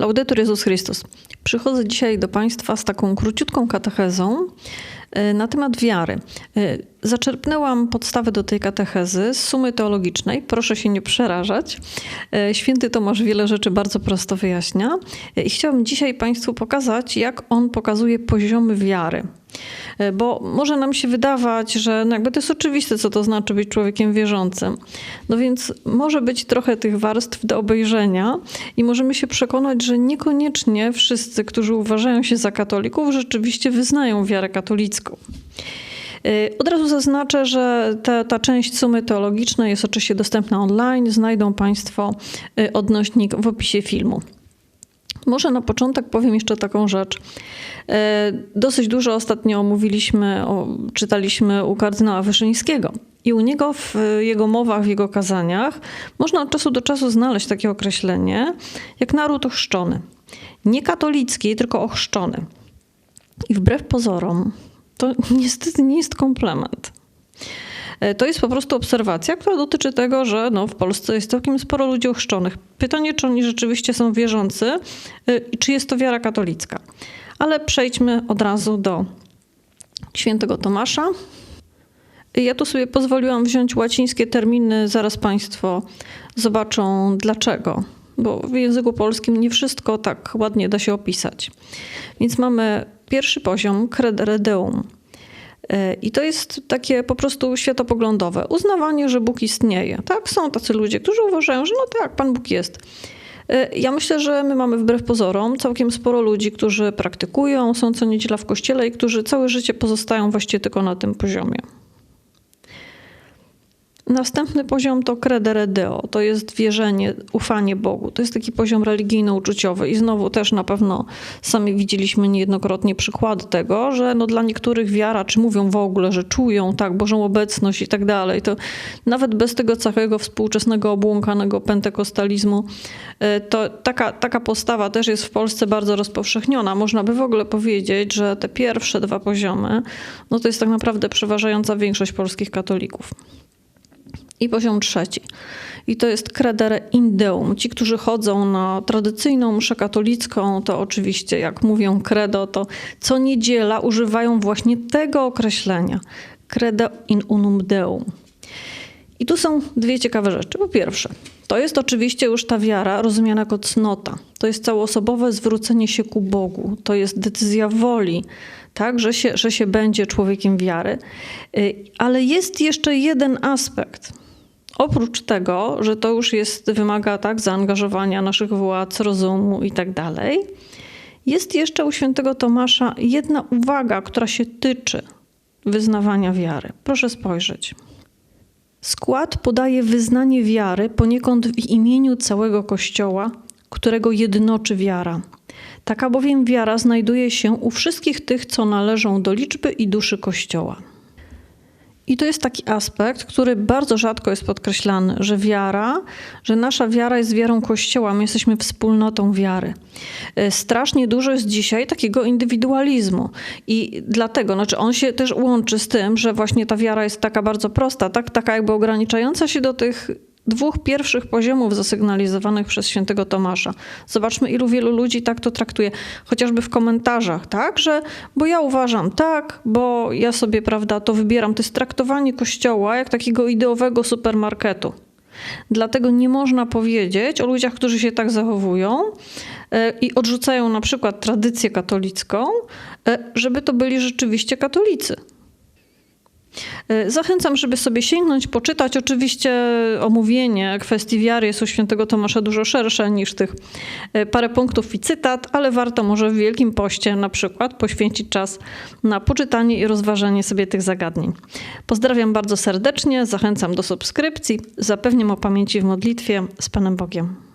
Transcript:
Laudetur Jezus Chrystus. Przychodzę dzisiaj do Państwa z taką króciutką katechezą na temat wiary. E, zaczerpnęłam podstawy do tej katechezy z sumy teologicznej. Proszę się nie przerażać. E, święty Tomasz wiele rzeczy bardzo prosto wyjaśnia. I chciałabym dzisiaj Państwu pokazać, jak on pokazuje poziomy wiary. Bo może nam się wydawać, że no jakby to jest oczywiste, co to znaczy być człowiekiem wierzącym. No więc może być trochę tych warstw do obejrzenia i możemy się przekonać, że niekoniecznie wszyscy, którzy uważają się za katolików, rzeczywiście wyznają wiarę katolicką. Od razu zaznaczę, że ta, ta część sumy teologicznej jest oczywiście dostępna online. Znajdą Państwo odnośnik w opisie filmu. Może na początek powiem jeszcze taką rzecz. E, dosyć dużo ostatnio mówiliśmy, czytaliśmy u kardynała Wyszyńskiego. I u niego w jego mowach, w jego kazaniach można od czasu do czasu znaleźć takie określenie jak naród ochrzczony. Nie katolicki, tylko ochrzczony. I wbrew pozorom, to niestety nie jest komplement. E, to jest po prostu obserwacja, która dotyczy tego, że no, w Polsce jest całkiem sporo ludzi ochrzczonych. Pytanie, czy oni rzeczywiście są wierzący e, i czy jest to wiara katolicka. Ale przejdźmy od razu do świętego Tomasza. Ja tu sobie pozwoliłam wziąć łacińskie terminy, zaraz Państwo zobaczą dlaczego, bo w języku polskim nie wszystko tak ładnie da się opisać. Więc mamy pierwszy poziom, credere deum. I to jest takie po prostu światopoglądowe. Uznawanie, że Bóg istnieje. Tak, są tacy ludzie, którzy uważają, że no tak, Pan Bóg jest. Ja myślę, że my mamy wbrew pozorom całkiem sporo ludzi, którzy praktykują, są co niedziela w kościele i którzy całe życie pozostają właściwie tylko na tym poziomie. Następny poziom to credere deo, to jest wierzenie, ufanie Bogu. To jest taki poziom religijno-uczuciowy i znowu też na pewno sami widzieliśmy niejednokrotnie przykłady tego, że no dla niektórych wiara, czy mówią w ogóle, że czują tak Bożą obecność i tak dalej, to nawet bez tego całego współczesnego obłąkanego pentekostalizmu, e, to taka, taka postawa też jest w Polsce bardzo rozpowszechniona. Można by w ogóle powiedzieć, że te pierwsze dwa poziomy, no to jest tak naprawdę przeważająca większość polskich katolików. I poziom trzeci. I to jest credere in deum. Ci, którzy chodzą na tradycyjną mszę katolicką, to oczywiście, jak mówią credo, to co niedziela używają właśnie tego określenia. Credo in unum deum. I tu są dwie ciekawe rzeczy. Po pierwsze, to jest oczywiście już ta wiara rozumiana jako cnota. To jest całoosobowe zwrócenie się ku Bogu. To jest decyzja woli, tak, że się, że się będzie człowiekiem wiary. Y, ale jest jeszcze jeden aspekt. Oprócz tego, że to już jest, wymaga tak, zaangażowania naszych władz, rozumu i tak dalej, jest jeszcze u świętego Tomasza jedna uwaga, która się tyczy wyznawania wiary. Proszę spojrzeć. Skład podaje wyznanie wiary poniekąd w imieniu całego Kościoła, którego jednoczy wiara. Taka bowiem wiara znajduje się u wszystkich tych, co należą do liczby i duszy Kościoła. I to jest taki aspekt, który bardzo rzadko jest podkreślany, że wiara, że nasza wiara jest wiarą Kościoła, my jesteśmy wspólnotą wiary. E, strasznie dużo jest dzisiaj takiego indywidualizmu i dlatego, znaczy on się też łączy z tym, że właśnie ta wiara jest taka bardzo prosta, tak, taka jakby ograniczająca się do tych dwóch pierwszych poziomów zasygnalizowanych przez świętego Tomasza. Zobaczmy, ilu wielu ludzi tak to traktuje, chociażby w komentarzach, tak, że bo ja uważam tak, bo ja sobie, prawda, to wybieram. To jest traktowanie Kościoła jak takiego ideowego supermarketu. Dlatego nie można powiedzieć o ludziach, którzy się tak zachowują e, i odrzucają na przykład tradycję katolicką, e, żeby to byli rzeczywiście katolicy. E, zachęcam, żeby sobie sięgnąć, poczytać. Oczywiście omówienie kwestii wiary jest u świętego Tomasza dużo szersze niż tych e, parę punktów i cytat, ale warto może w Wielkim Poście na przykład poświęcić czas na poczytanie i rozważanie sobie tych zagadnień. Pozdrawiam bardzo serdecznie, zachęcam do subskrypcji, zapewniam o pamięci w modlitwie z Panem Bogiem.